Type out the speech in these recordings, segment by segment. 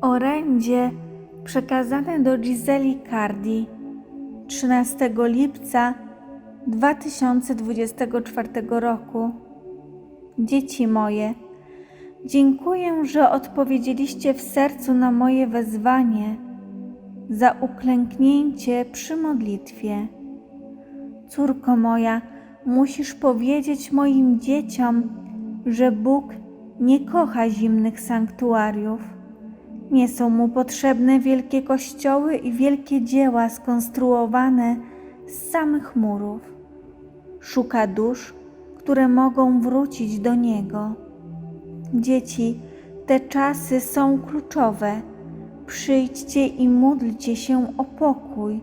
orędzie przekazane do Giseli Cardi 13 lipca 2024 roku. Dzieci moje, dziękuję, że odpowiedzieliście w sercu na moje wezwanie za uklęknięcie przy modlitwie. Córko moja, musisz powiedzieć moim dzieciom, że Bóg nie kocha zimnych sanktuariów. Nie są mu potrzebne wielkie kościoły i wielkie dzieła skonstruowane z samych murów. Szuka dusz, które mogą wrócić do Niego. Dzieci, te czasy są kluczowe. Przyjdźcie i módlcie się o pokój.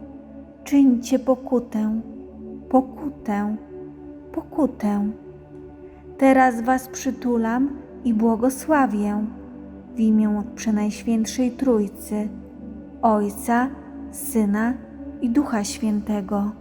Czyńcie pokutę, pokutę, pokutę. Teraz Was przytulam i błogosławię w imię Przenajświętszej Trójcy, Ojca, Syna i Ducha Świętego.